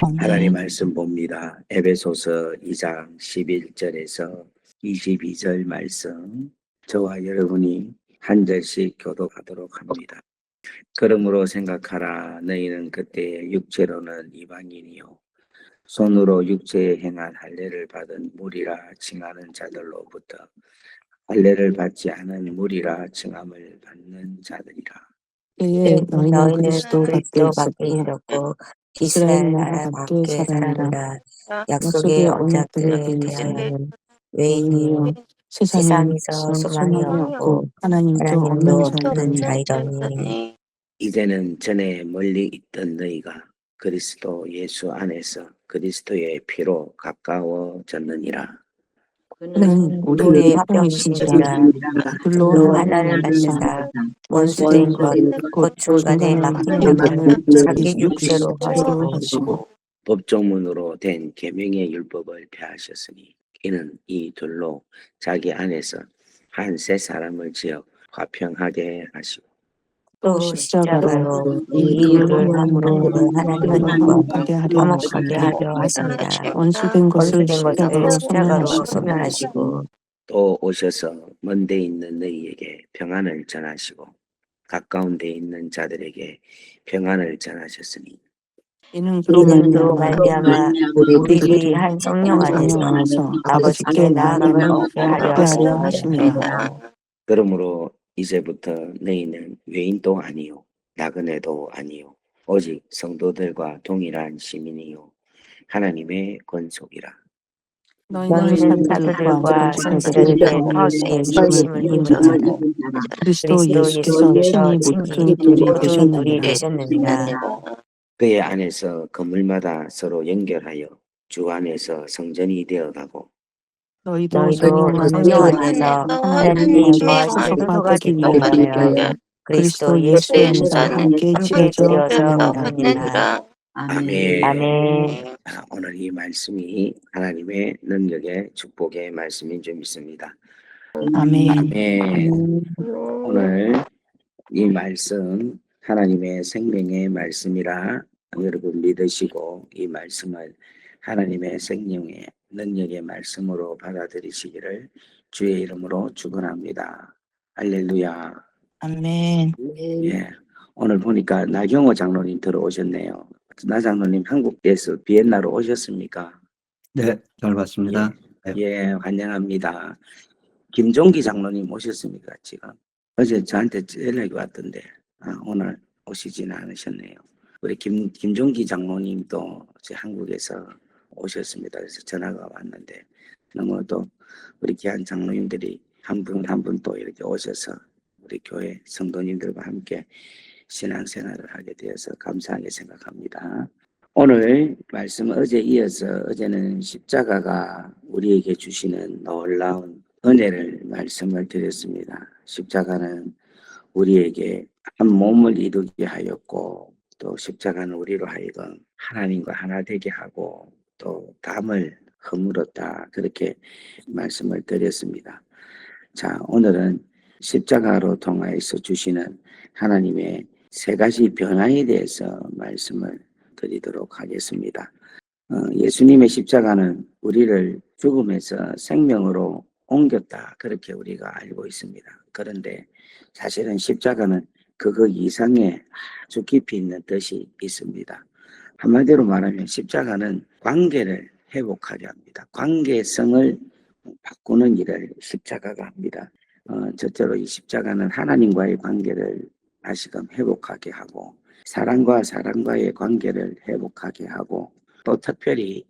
하나님 말씀 봅니다. 에베소서 2장 11절에서 22절 말씀 저와 여러분이 한 절씩 교독하도록 합니다. 그러므로 생각하라 너희는 그때 육체로는 이방인이요 손으로 육체에 행한 할례를 받은 무리라 칭하는 자들로부터 할례를 받지 않은 무리라 칭함을 받는 자들이라. 때에 너희는 너희는 그리스도 그리스도 밖에 있었고 이스라엘 나라 밖에. 살아니라. 약속의 언약들에 언약들에 대하여 대하여 외인이요 세상에서 소망이 없고 하나님도 하나님도 없는 자이더니. 이제는 전에 멀리 있던 너희가 그리스도 예수 안에서 그리스도의 피로 가까워졌느니라. 그는 우리의 우리의 합병이신지라 불로 하나를 만드사. 원수된 것곧 중간에 막힌 것을 자기 육체로 하시고 법조문으로 된 계명의 율법을 폐하셨으니 이는 이 둘로 자기 안에서 한 세 사람을 지어 화평하게 하시고 또 십자가로 이 이유를 함으로 하나님과 화목하게 하려 화목하게 하시고 하려 하십니다. 원수된 것을 십자가로 것을 십자가로 소멸하시고 소멸하시고 또 오셔서 먼 데 있는 너희에게 평안을 전하시고 가까운 데 있는 자들에게 평안을 전하셨으니 이는 그로 말미암아 우리들이 한 성령 안에서 아버지께 나아감을 얻게 하려 하십니다. 그러므로 이제부터 너희는 외인도 아니요 나그네도 아니요 오직 성도들과 동일한 시민이요 하나님의 권속이라. 너희는. 그리스도 예수께서 친히 모든 둘이 되셨느니라. 그의 안에서 건물마다 서로 연결하여 주 안에서 성전이 되어가고 너희도 너희도 성령 성령 안에서 안에서 하나님 하나님 아버지 거하시는 소속화 소가 되기 되기 위하여 위하여 그리스도 그리스도 예수 예수 안에서 안에서 함께. 가느니라. 아멘. 아멘. 아, 오늘 이 말씀이 하나님의 능력의 축복의 말씀인 줄 믿습니다. 아멘 아멘. 오늘 이 말씀 하나님의 생명의 말씀이라 여러분 믿으시고 이 말씀을 하나님의 생명의 능력의 말씀으로 받아들이시기를 주의 이름으로 축원합니다. 할렐루야. 아멘 예. 오늘 보니까 나경호 장로님 들어오셨네요. 나 장로님 한국에서 비엔나로 오셨습니까? 네, 잘 봤습니다. 예, 환영합니다. 김종기 장로님 오셨습니까, 지금? 어제 저한테 연락이 왔던데, 아, 오늘 오시지는 않으셨네요. 우리 김, 김종기 장로님도 한국에서 오셨습니다. 그래서 전화가 왔는데, 너무 또 우리 귀한 장로님들이 한 분 한 분 또 이렇게 오셔서 우리 교회 성도님들과 함께 신앙생활을 하게 되어서 감사하게 생각합니다. 오늘 말씀 어제 이어서 어제는 십자가가 우리에게 주시는 놀라운 은혜를 말씀을 드렸습니다. 십자가는 우리에게 한 몸을 이루게 하였고 또 십자가는 우리로 하여금 하나님과 하나 되게 하고 또 담을 허물었다 그렇게 말씀을 드렸습니다. 자 오늘은 십자가로 통하여서 주시는 하나님의 세 가지 변화에 대해서 말씀을 드리도록 하겠습니다. 어, 예수님의 십자가는 우리를 죽음에서 생명으로 옮겼다. 그렇게 우리가 알고 있습니다. 그런데 사실은 십자가는 그거 이상의 아주 깊이 있는 뜻이 있습니다. 한마디로 말하면 십자가는 관계를 회복하려 합니다. 관계성을 바꾸는 일을 십자가가 합니다. 어, 첫째로 이 십자가는 하나님과의 관계를 다시금 회복하게 하고 사랑과 사랑과의 관계를 회복하게 하고 또 특별히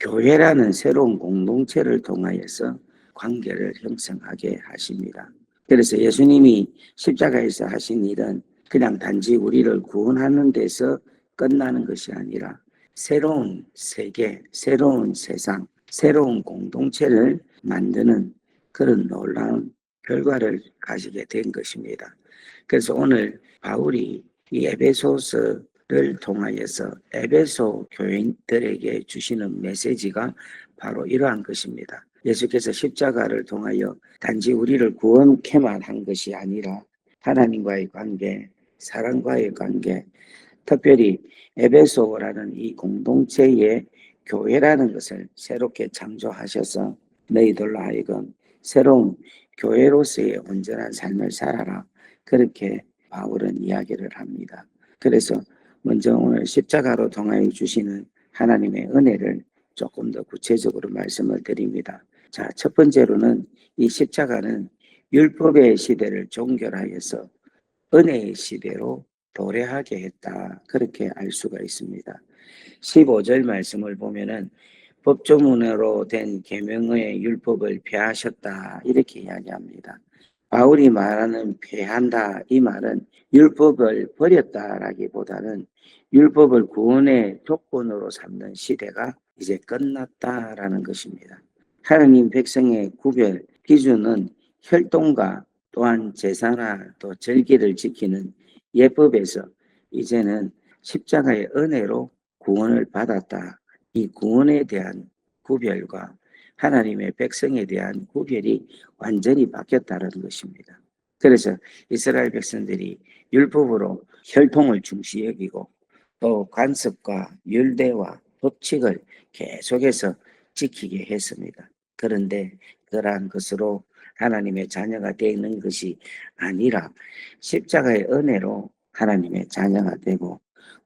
교회라는 새로운 공동체를 통하여서 관계를 형성하게 하십니다. 그래서 예수님이 십자가에서 하신 일은 그냥 단지 우리를 구원하는 데서 끝나는 것이 아니라 새로운 세계, 새로운 세상, 새로운 공동체를 만드는 그런 놀라운 결과를 가지게 된 것입니다. 그래서 오늘 바울이 이 에베소서를 통하여서 에베소 교인들에게 주시는 메시지가 바로 이러한 것입니다. 예수께서 십자가를 통하여 단지 우리를 구원케만 한 것이 아니라 하나님과의 관계, 사랑과의 관계, 특별히 에베소라는 이 공동체의 교회라는 것을 새롭게 창조하셔서 너희들로 하여금 새로운 교회로서의 온전한 삶을 살아라. 그렇게 바울은 이야기를 합니다. 그래서 먼저 오늘 십자가로 통하여 주시는 하나님의 은혜를 조금 더 구체적으로 말씀을 드립니다. 자, 첫 번째로는 이 십자가는 율법의 시대를 종결하여서 은혜의 시대로 도래하게 했다. 그렇게 알 수가 있습니다. 15절 말씀을 보면은 법조문으로 된 계명의 율법을 폐하셨다. 이렇게 이야기합니다. 바울이 말하는 폐한다 이 말은 율법을 버렸다라기보다는 율법을 구원의 조건으로 삼는 시대가 이제 끝났다라는 것입니다. 하나님 백성의 구별 기준은 혈통과 또한 제사나 또 절기를 지키는 예법에서 이제는 십자가의 은혜로 구원을 받았다. 이 구원에 대한 구별과 하나님의 백성에 대한 구별이 완전히 바뀌었다는 것입니다. 그래서 이스라엘 백성들이 율법으로 혈통을 중시 여기고 또 관습과 율대와 법칙을 계속해서 지키게 했습니다. 그런데 그러한 것으로 하나님의 자녀가 되는 것이 아니라 십자가의 은혜로 하나님의 자녀가 되고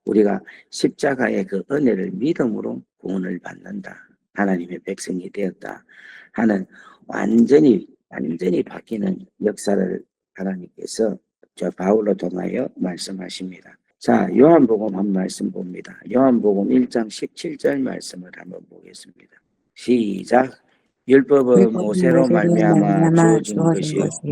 우리가 십자가의 그 은혜를 믿음으로 구원을 받는다. 하나님의 백성이 되었다 하는 완전히 완전히 바뀌는 역사를 하나님께서 저 바울로 통하여 말씀하십니다. 자, 요한복음 한 말씀 봅니다. 요한복음 1장 17절 말씀을 한번 보겠습니다. 시작. 율법은 모세로 말미암아 주어진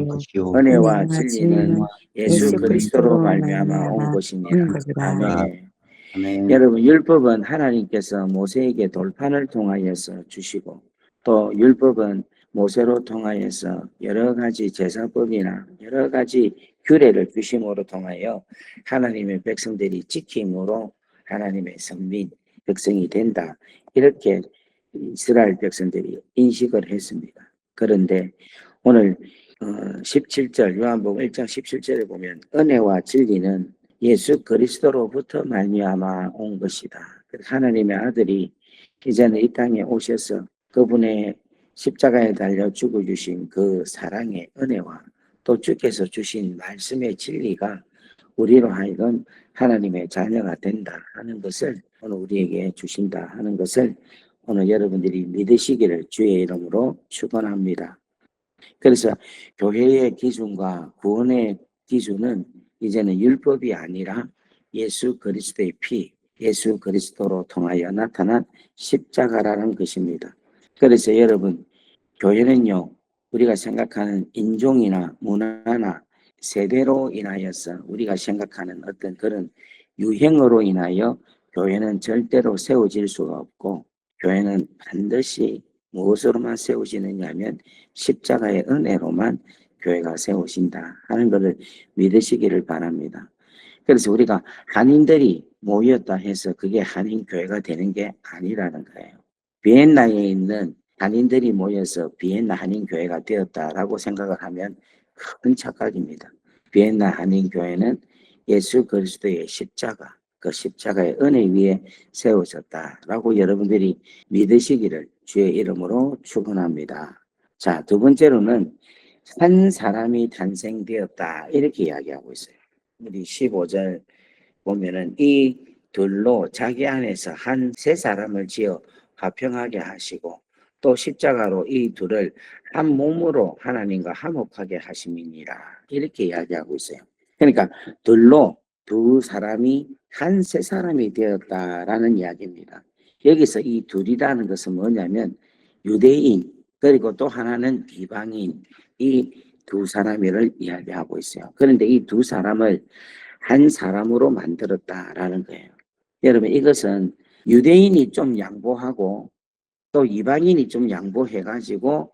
것이요 은혜와 진리는 예수 그리스도로 말미암아 온 것이니라. 아멘. 아멘. 여러분 율법은 하나님께서 모세에게 돌판을 통하여서 주시고 또 율법은 모세로 통하여서 여러 가지 제사법이나 여러 가지 규례를 주심으로 통하여 하나님의 백성들이 지킴으로 하나님의 선민 백성이 된다 이렇게 이스라엘 백성들이 인식을 했습니다. 그런데 오늘 어, 17절 요한복음 1장 17절에 보면 은혜와 진리는 예수 그리스도로부터 말미암아 온 것이다. 하나님의 아들이 이제는 이 땅에 오셔서 그분의 십자가에 달려 죽어 주신 그 사랑의 은혜와 또 주께서 주신 말씀의 진리가 우리로 하여금 하나님의 자녀가 된다 하는 것을 오늘 우리에게 주신다 하는 것을 오늘 여러분들이 믿으시기를 주의 이름으로 축원합니다. 그래서 교회의 기준과 구원의 기준은 이제는 율법이 아니라 예수 그리스도의 피, 예수 그리스도로 통하여 나타난 십자가라는 것입니다. 그래서 여러분, 교회는요, 우리가 생각하는 인종이나 문화나 세대로 인하여서 우리가 생각하는 어떤 그런 유행으로 인하여 교회는 절대로 세워질 수가 없고, 교회는 반드시 무엇으로만 세워지느냐 하면 십자가의 은혜로만 교회가 세우신다 하는 것을 믿으시기를 바랍니다. 그래서 우리가 한인들이 모였다 해서 그게 한인 교회가 되는 게 아니라는 거예요. 비엔나에 있는 한인들이 모여서 비엔나 한인 교회가 되었다라고 생각을 하면 큰 착각입니다. 비엔나 한인 교회는 예수 그리스도의 십자가, 그 십자가의 은혜 위에 세워졌다라고 여러분들이 믿으시기를 주의 이름으로 축원합니다. 자, 두 번째로는 한 사람이 탄생되었다 이렇게 이야기하고 있어요. 우리 15절 보면은 이 둘로 자기 안에서 한 세 사람을 지어 화평하게 하시고 또 십자가로 이 둘을 한 몸으로 하나님과 화목하게 하심이니라 이렇게 이야기하고 있어요. 그러니까 둘로 두 사람이 한 세 사람이 되었다라는 이야기입니다. 여기서 이 둘이라는 것은 뭐냐면 유대인 그리고 또 하나는 비방인 이 두 사람을 이야기하고 있어요. 그런데 이 두 사람을 한 사람으로 만들었다라는 거예요. 여러분 이것은 유대인이 좀 양보하고 또 이방인이 좀 양보해가지고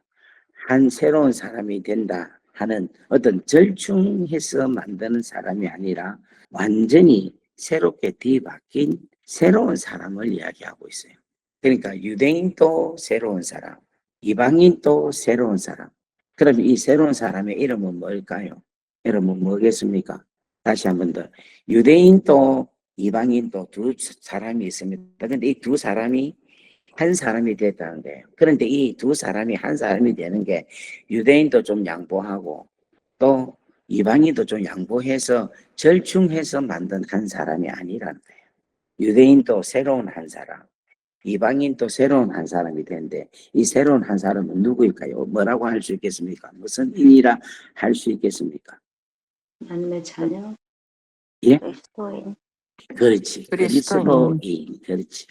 한 새로운 사람이 된다 하는 어떤 절충해서 만드는 사람이 아니라 완전히 새롭게 뒤바뀐 새로운 사람을 이야기하고 있어요. 그러니까 유대인도 새로운 사람, 이방인도 새로운 사람. 그럼 이 새로운 사람의 이름은 뭘까요? 여러분 뭐겠습니까? 다시 한 번 더. 유대인도 이방인도 두 사람이 있습니다. 근데 이 두 사람이 한 사람이 됐다는 거예요. 그런데 이 두 사람이 한 사람이 되는 게 유대인도 좀 양보하고 또 이방인도 좀 양보해서 절충해서 만든 한 사람이 아니라는 거예요. 유대인도 새로운 한 사람, 이방인도 새로운 한 사람이 되는데 이 새로운 한 사람은 누구일까요? 뭐라고 할 수 있겠습니까? 무슨 인이라 할 수 있겠습니까? 하나님의 자녀, 예? 그리스도인, 그렇지. 그리스도인. 그리스도인. 그렇지.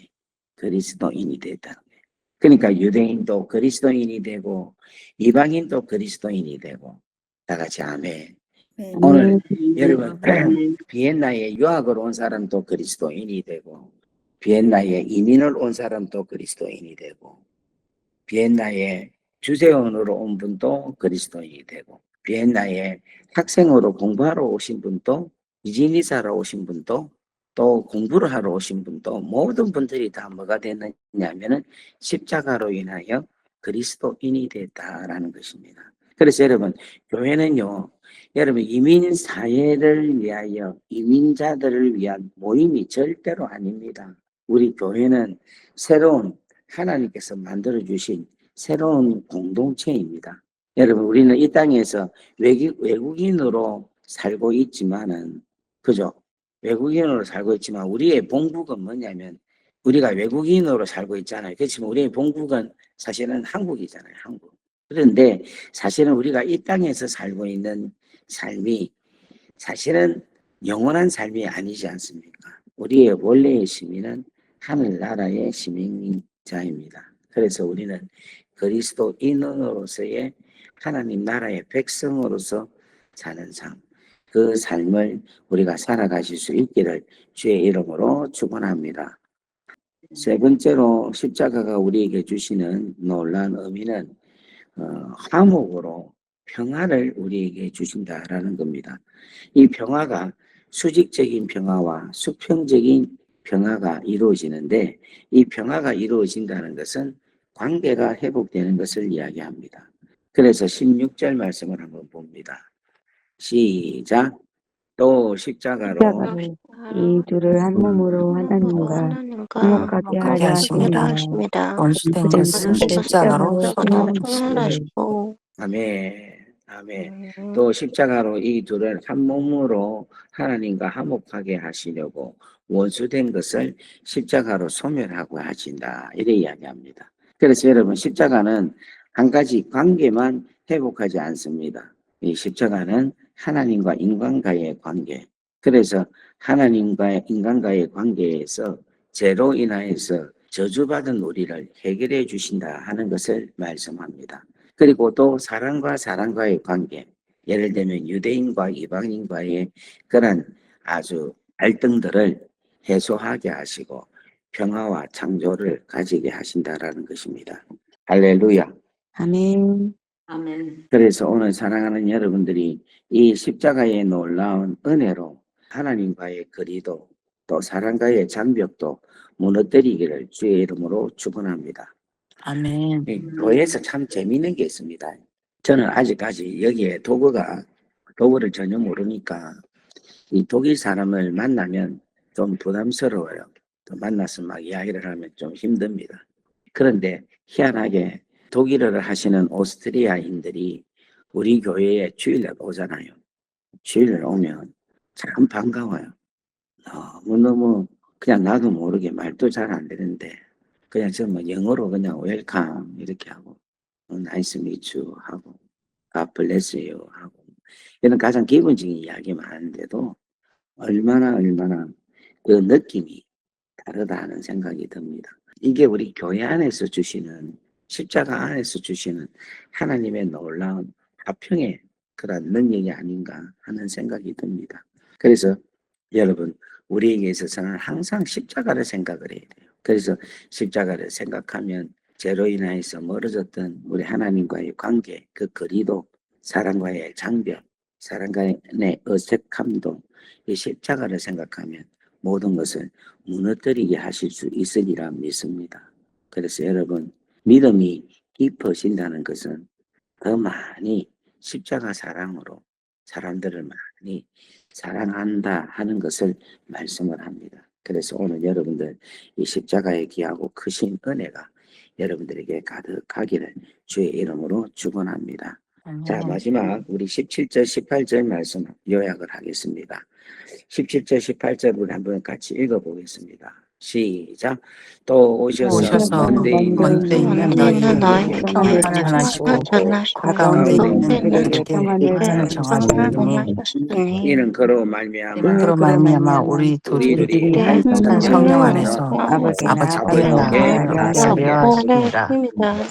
그리스도인이 됐다는 거예요. 그러니까 유대인도 그리스도인이 되고 이방인도 그리스도인이 되고 다 같이 아멘. 오늘 여러분 비엔나에 유학을 온 사람도 그리스도인이 되고 비엔나에 이민을 온 사람도 그리스도인이 되고 비엔나에 주재원으로 온 분도 그리스도인이 되고 비엔나에 학생으로 공부하러 오신 분도 비즈니스하러 오신 분도 또 공부를 하러 오신 분도 모든 분들이 다 뭐가 됐느냐면은 십자가로 인하여 그리스도인이 됐다라는 것입니다. 그래서 여러분 교회는요 여러분 이민 사회를 위하여 이민자들을 위한 모임이 절대로 아닙니다. 우리 교회는 새로운 하나님께서 만들어 주신 새로운 공동체입니다. 여러분 우리는 이 땅에서 외국, 외국인으로 살고 있지만은 그죠? 외국인으로 살고 있지만 우리의 본국은 뭐냐면 우리가 외국인으로 살고 있잖아요. 그렇지만 우리의 본국은 사실은 한국이잖아요. 한국. 그런데 사실은 우리가 이 땅에서 살고 있는 삶이 사실은 영원한 삶이 아니지 않습니까? 우리의 원래의 시민은 하늘나라의 시민자입니다. 그래서 우리는 그리스도인으로서의 하나님 나라의 백성으로서 사는 삶, 그 삶을 우리가 살아가실 수 있기를 주의 이름으로 축원합니다. 세 번째로 십자가가 우리에게 주시는 놀라운 의미는 어, 화목으로 평화를 우리에게 주신다라는 겁니다. 이 평화가 수직적인 평화와 수평적인 평화가 이루어지는데 이 평화가 이루어진다는 것은 관계가 회복되는 것을 이야기합니다. 그래서 16절 말씀을 한번 봅니다. 시작. 또 십자가로 십자가로 이 둘을 한 몸으로 하나님과 하나님과 화목하게 화목하게 하려 하십니다. 하십니다. 하십니다. 원수된 것은 십자가로 통일하시고 아멘. 아멘. 음, 또 십자가로 이 둘을 한 몸으로 하나님과 화목하게 하시려고 원수된 것을 십자가로 소멸하고 하신다. 이래 이야기합니다. 그래서 여러분 십자가는 한 가지 관계만 회복하지 않습니다. 이 십자가는 하나님과 인간과의 관계. 그래서 하나님과 인간과의 관계에서 죄로 인하여서 저주받은 우리를 해결해 주신다 하는 것을 말씀합니다. 그리고 또 사람과 사람과의 관계, 예를 들면 유대인과 이방인과의 그런 아주 갈등들을 해소하게 하시고 평화와 창조를 가지게 하신다라는 것입니다. 할렐루야. 아멘. 아멘. 그래서 오늘 사랑하는 여러분들이 이 십자가의 놀라운 은혜로 하나님과의 거리도 또 사람과의 장벽도 무너뜨리기를 주의 이름으로 축원합니다. 아멘. 이 교회에서 참 재미있는 게 있습니다. 저는 아직까지 여기에 독어가 독어를 전혀 모르니까 이 독일 사람을 만나면 좀 부담스러워요. 또 만나서 막 이야기를 하면 좀 힘듭니다. 그런데 희한하게 독일어를 하시는 오스트리아인들이 우리 교회에 주일날 오잖아요. 주일날 오면 참 반가워요. 너무너무 그냥 나도 모르게 말도 잘 안 되는데 그냥 저뭐 영어로 그냥 웰컴 이렇게 하고 나이스 미츠 하고 you 하고 이런 가장 기본적인 이야기만 하는데도 얼마나 얼마나 그 느낌이 다르다 하는 생각이 듭니다. 이게 우리 교회 안에서 주시는 십자가 안에서 주시는 하나님의 놀라운 화평의 그런 능력이 아닌가 하는 생각이 듭니다. 그래서 여러분 우리에게 있어서는 항상 십자가를 생각을 해야 돼요. 그래서 십자가를 생각하면 죄로 인하여서 멀어졌던 우리 하나님과의 관계, 그 거리도 사랑과의 장벽, 사랑과의 어색함도 이 십자가를 생각하면 모든 것을 무너뜨리게 하실 수 있으리라 믿습니다. 그래서 여러분 믿음이 깊어진다는 것은 더 많이 십자가 사랑으로 사람들을 많이 사랑한다 하는 것을 말씀을 합니다. 그래서 오늘 여러분들 이 십자가의 귀하고 크신 은혜가 여러분들에게 가득하기를 주의 이름으로 축원합니다. 자. 마지막 우리 17절, 18절 말씀 요약을 하겠습니다. 17절, 18절 우리 한번 같이 읽어보겠습니다. 시작. 또 오셔서, 오셔서 먼데 있는 먼데 있는 너희에게 너희에게 평안을 전하시고 가까운데 있는 우리에게 평안을 정하시니 이는 그로 말미암아 그로 말미암아 우리 둘이 성령 안에서 아버지 나아가게 나아가게 하십니다.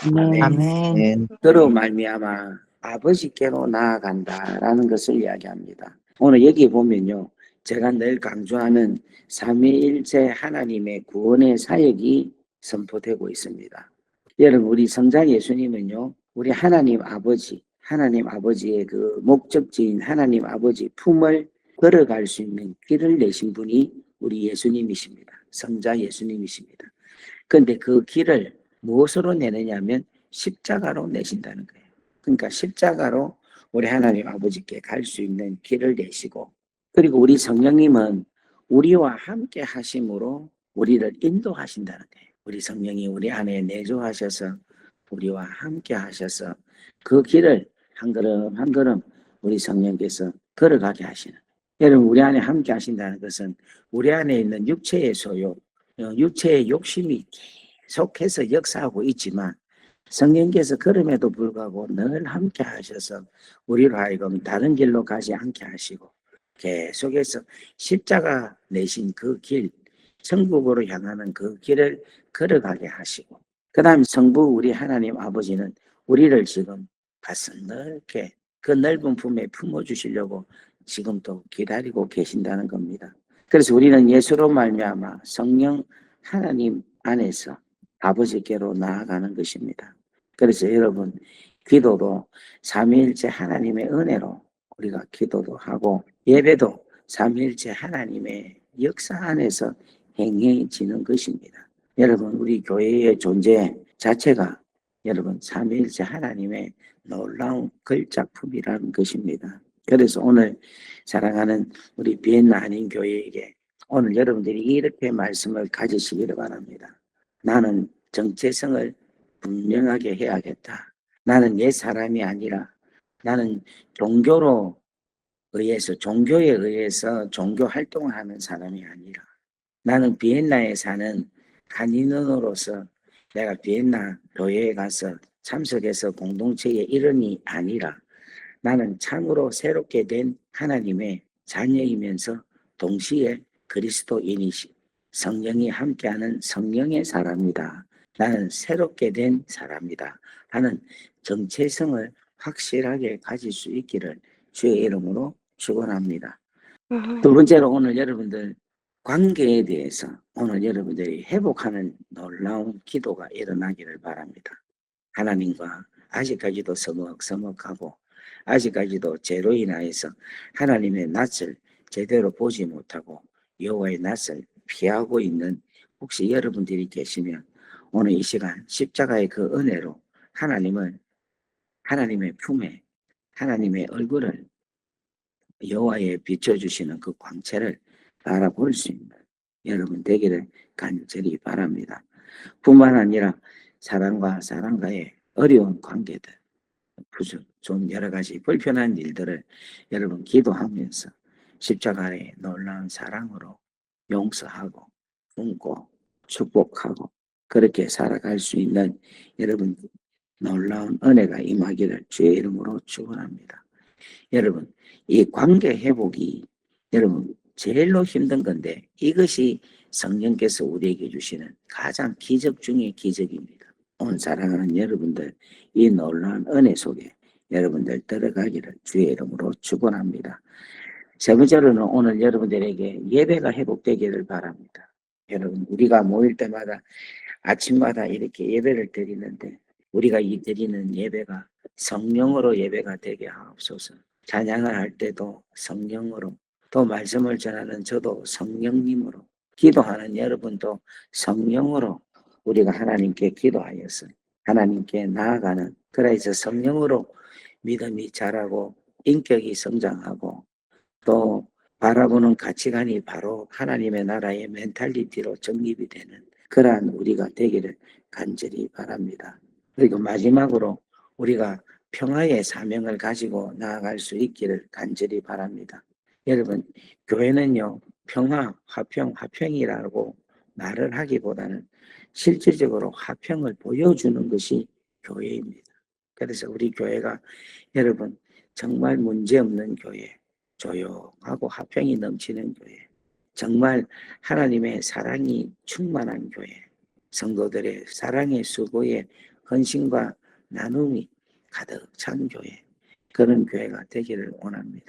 아멘. 아멘. 네. 그로 말미암아 아버지께로 나아간다라는 것을 이야기합니다. 오늘 여기 보면요. 제가 늘 강조하는 삼위일체 하나님의 구원의 사역이 선포되고 있습니다. 여러분 우리 성자 예수님은요. 우리 하나님 아버지 하나님 아버지의 그 목적지인 하나님 아버지 품을 걸어갈 수 있는 길을 내신 분이 우리 예수님이십니다. 성자 예수님이십니다. 그런데 그 길을 무엇으로 내느냐면 십자가로 내신다는 거예요. 그러니까 십자가로 우리 하나님 아버지께 갈 수 있는 길을 내시고 그리고 우리 성령님은 우리와 함께 하심으로 우리를 인도하신다는 거예요. 우리 성령이 우리 안에 내주하셔서 우리와 함께 하셔서 그 길을 한 걸음 한 걸음 우리 성령께서 걸어가게 하시는. 여러분 우리 안에 함께 하신다는 것은 우리 안에 있는 육체의 소욕, 어, 육체의 욕심이 계속해서 역사하고 있지만 성령께서 그럼에도 불구하고 늘 함께 하셔서 우리로 하여금 다른 길로 가지 않게 하시고 계속해서 십자가 내신 그 길, 천국으로 향하는 그 길을 걸어가게 하시고 그 다음 성부 우리 하나님 아버지는 우리를 지금 가슴 넓게 그 넓은 품에 품어주시려고 지금도 기다리고 계신다는 겁니다. 그래서 우리는 예수로 말미암아 성령 하나님 안에서 아버지께로 나아가는 것입니다. 그래서 여러분 기도도 삼위일체 하나님의 은혜로 우리가 기도도 하고 예배도 삼위일체 하나님의 역사 안에서 행해지는 것입니다. 여러분 우리 교회의 존재 자체가 여러분 삼위일체 하나님의 놀라운 걸작품이라는 것입니다. 그래서 오늘 사랑하는 우리 비엔나 한인 교회에게 오늘 여러분들이 이렇게 말씀을 가지시기를 바랍니다. 나는 정체성을 분명하게 해야겠다. 나는 옛 사람이 아니라 나는 종교로 의해서 종교에 의해서 종교 활동을 하는 사람이 아니라 나는 비엔나에 사는 한인원으로서 내가 비엔나 교회에 가서 참석해서 공동체의 일원이 아니라 나는 참으로 새롭게 된 하나님의 자녀이면서 동시에 그리스도인이시 성령이 함께하는 성령의 사람이다. 나는 새롭게 된 사람이다. 하는 정체성을 확실하게 가질 수 있기를 주의 이름으로 축원합니다. 두 번째로 오늘 여러분들 관계에 대해서 오늘 여러분들이 회복하는 놀라운 기도가 일어나기를 바랍니다. 하나님과 아직까지도 서먹서먹하고 아직까지도 죄로 인하여서 하나님의 낯을 제대로 보지 못하고 여호와의 낯을 피하고 있는 혹시 여러분들이 계시면 오늘 이 시간 십자가의 그 은혜로 하나님을 하나님의 품에 하나님의 얼굴을 여호와의 비춰주시는 그 광채를 바라볼 수 있는 여러분 되기를 간절히 바랍니다. 뿐만 아니라 사람과 사람과의 어려운 관계들, 부족, 좀 여러 가지 불편한 일들을 여러분 기도하면서 십자가의 놀라운 사랑으로 용서하고 품고 축복하고 그렇게 살아갈 수 있는 여러분 놀라운 은혜가 임하기를 주의 이름으로 축원합니다. 여러분 이 관계 회복이 여러분 제일로 힘든 건데 이것이 성령께서 우리에게 주시는 가장 기적 중의 기적입니다. 오늘 사랑하는 여러분들 이 놀라운 은혜 속에 여러분들 들어가기를 주의 이름으로 축원합니다. 세 번째로는 오늘 여러분들에게 예배가 회복되기를 바랍니다. 여러분 우리가 모일 때마다 아침마다 이렇게 예배를 드리는데 우리가 이 드리는 예배가 성령으로 예배가 되게 하옵소서. 찬양을 할 때도 성령으로 또 말씀을 전하는 저도 성령님으로 기도하는 여러분도 성령으로 우리가 하나님께 기도하여서 하나님께 나아가는 그래서 성령으로 믿음이 자라고 인격이 성장하고 또 바라보는 가치관이 바로 하나님의 나라의 멘탈리티로 정립이 되는 그러한 우리가 되기를 간절히 바랍니다. 그리고 마지막으로 우리가 평화의 사명을 가지고 나아갈 수 있기를 간절히 바랍니다. 여러분, 교회는요, 평화, 화평, 화평이라고 말을 하기보다는 실질적으로 화평을 보여주는 것이 교회입니다. 그래서 우리 교회가 여러분 정말 문제없는 교회, 조용하고 화평이 넘치는 교회, 정말 하나님의 사랑이 충만한 교회, 성도들의 사랑의 수고의 헌신과 나눔이 가득 찬 교회, 그런 교회가 되기를 원합니다.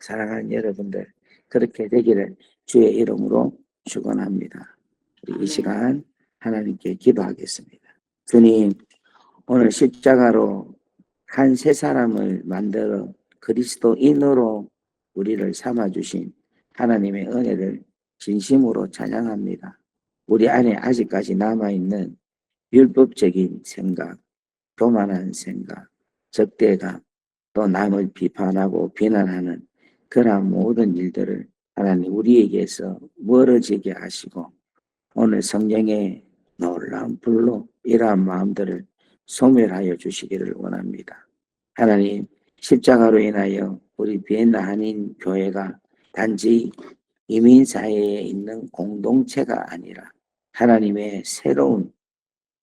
사랑하는 여러분들, 그렇게 되기를 주의 이름으로 축원합니다. 이 시간 하나님께 기도하겠습니다. 주님, 오늘 십자가로 한 세 사람을 만들어 그리스도인으로 우리를 삼아주신 하나님의 은혜를 진심으로 찬양합니다. 우리 안에 아직까지 남아있는 율법적인 생각, 교만한 생각, 적대감, 또 남을 비판하고 비난하는 그러한 모든 일들을 하나님 우리에게서 멀어지게 하시고 오늘 성령의 놀라운 불로 이러한 마음들을 소멸하여 주시기를 원합니다. 하나님 십자가로 인하여 우리 비엔나 한인 교회가 단지 이민 사회에 있는 공동체가 아니라 하나님의 새로운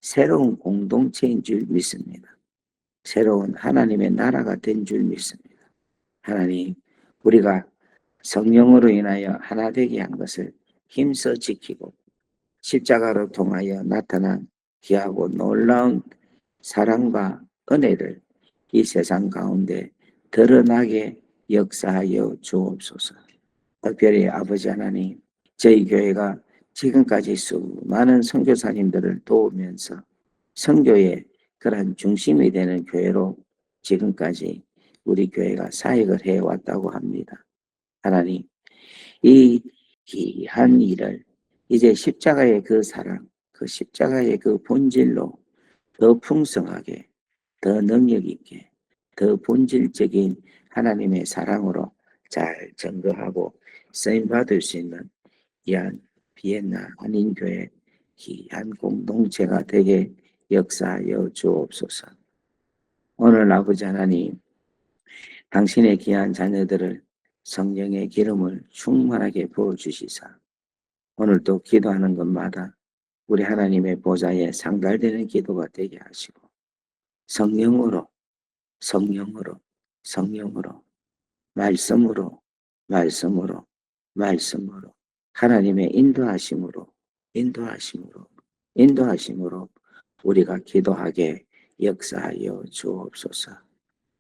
새로운 공동체인 줄 믿습니다. 새로운 하나님의 나라가 된 줄 믿습니다. 하나님, 우리가 성령으로 인하여 하나 되게 한 것을 힘써 지키고 십자가로 통하여 나타난 귀하고 놀라운 사랑과 은혜를 이 세상 가운데 드러나게 역사하여 주옵소서. 특별히 아버지 하나님, 저희 교회가 지금까지 수많은 선교사님들을 도우면서 선교의 그런 중심이 되는 교회로 지금까지 우리 교회가 사역을 해왔다고 합니다. 하나님, 이 귀한 일을 이제 십자가의 그 사랑, 그 십자가의 그 본질로 더 풍성하게, 더 능력 있게, 더 본질적인 하나님의 사랑으로 잘 증거하고 쓰임 받을 수 있는 귀한 비엔나 한인교회 귀한 공동체가 되게 역사하여 주옵소서. 오늘 아버지 하나님, 당신의 귀한 자녀들을 성령의 기름을 충만하게 부어주시사 오늘도 기도하는 것마다 우리 하나님의 보좌에 상달되는 기도가 되게 하시고 성령으로 성령으로 성령으로 말씀으로 말씀으로 말씀으로 하나님의 인도하심으로 인도하심으로 인도하심으로 우리가 기도하게 역사하여 주옵소서.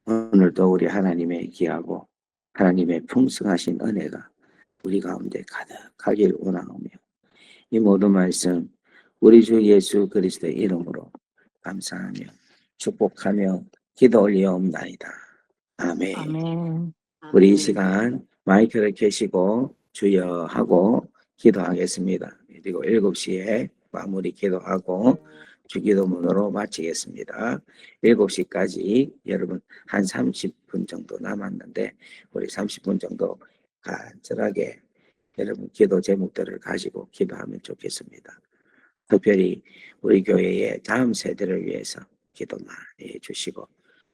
오늘도 우리 하나님의 귀하고 하나님의 풍성하신 은혜가 우리 가운데 가득하길 원하오며 이 모든 말씀 우리 주 예수 그리스도의 이름으로 감사하며 축복하며 기도 올리옵나이다. 아멘. 아멘. 우리 이 시간 마이크를 켜시고 주여 하고 기도하겠습니다. 그리고 7시에 마무리 기도하고 주기도문으로 마치겠습니다. 7시까지 여러분 한 30분 정도 남았는데 우리 30분 정도 간절하게 여러분 기도 제목들을 가지고 기도하면 좋겠습니다. 특별히 우리 교회의 다음 세대를 위해서 기도 많이 해주시고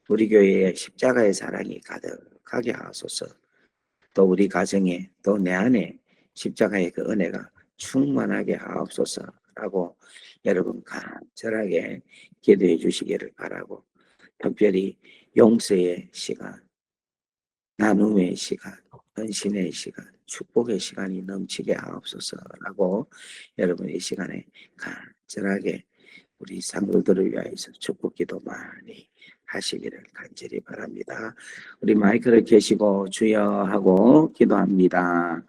우리 교회의 십자가의 사랑이 가득하게 하소서 또 우리 가정에 또 내 안에 십자가의 그 은혜가 충만하게 하옵소서라고 여러분 간절하게 기도해 주시기를 바라고 특별히 용서의 시간, 나눔의 시간, 헌신의 시간, 축복의 시간이 넘치게 하옵소서라고 여러분 이 시간에 간절하게 우리 상도들을 위하여서 축복기도 많이 하시기를 간절히 바랍니다. 우리 마이크를 켜시고 주여 하고 기도합니다.